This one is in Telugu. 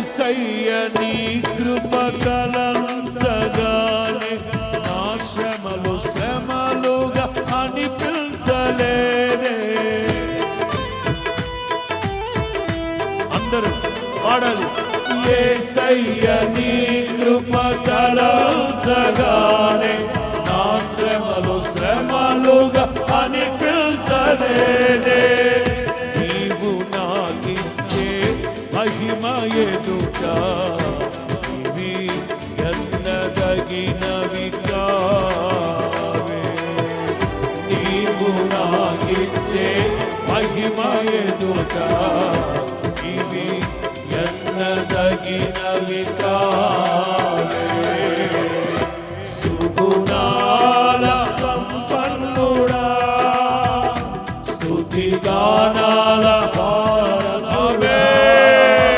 ఏసయ్య నీ కృప తలంచగానే నా శ్రమలు శ్రమలుగా అనిపించలేదే అందరూ పాడాలి. ఏసయ్య నీ కృప తలంచగానే నా శ్రమలు శ్రమలుగా అనిపించలే ప్రేమ ఎదుట ఇవి ఎన్నదగినవి కావే నీవు నాగిచ్చే మహిమ ఎదుట ఇవి ఎన్నదగినవి కావే సుగుణాల సంపన్నుడా. స్థుతిగానా